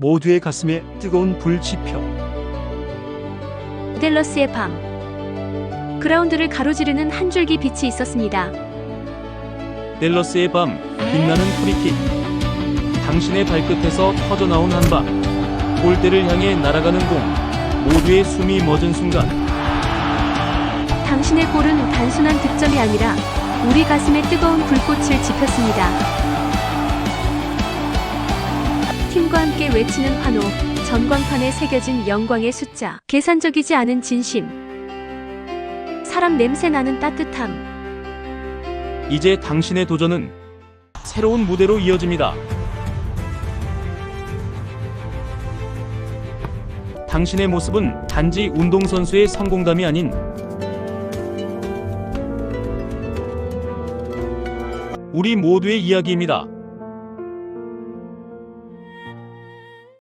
모두의 가슴에 뜨거운 불 지펴 델러스의 밤. 그라운드를 가로지르는 한 줄기 빛이 있었습니다. 댈러스의 밤 빛나는 프리킥 당신의 발끝에서 터져나온 한 방 골대를 향해 날아가는 공 모두의 숨이 멎은 순간 당신의 골은 단순한 득점이 아니라 우리 가슴에 뜨거운 불꽃을 지폈습니다. 팀과 함께 외치는 환호, 전광판에 새겨진 영광의 숫자, 계산적이지 않은 진심, 사람 냄새 나는 따뜻함, 이제 당신의 도전은 새로운 무대로 이어집니다. 당신의 모습은 단지 운동선수의 성공담이 아닌 우리 모두의 이야기입니다.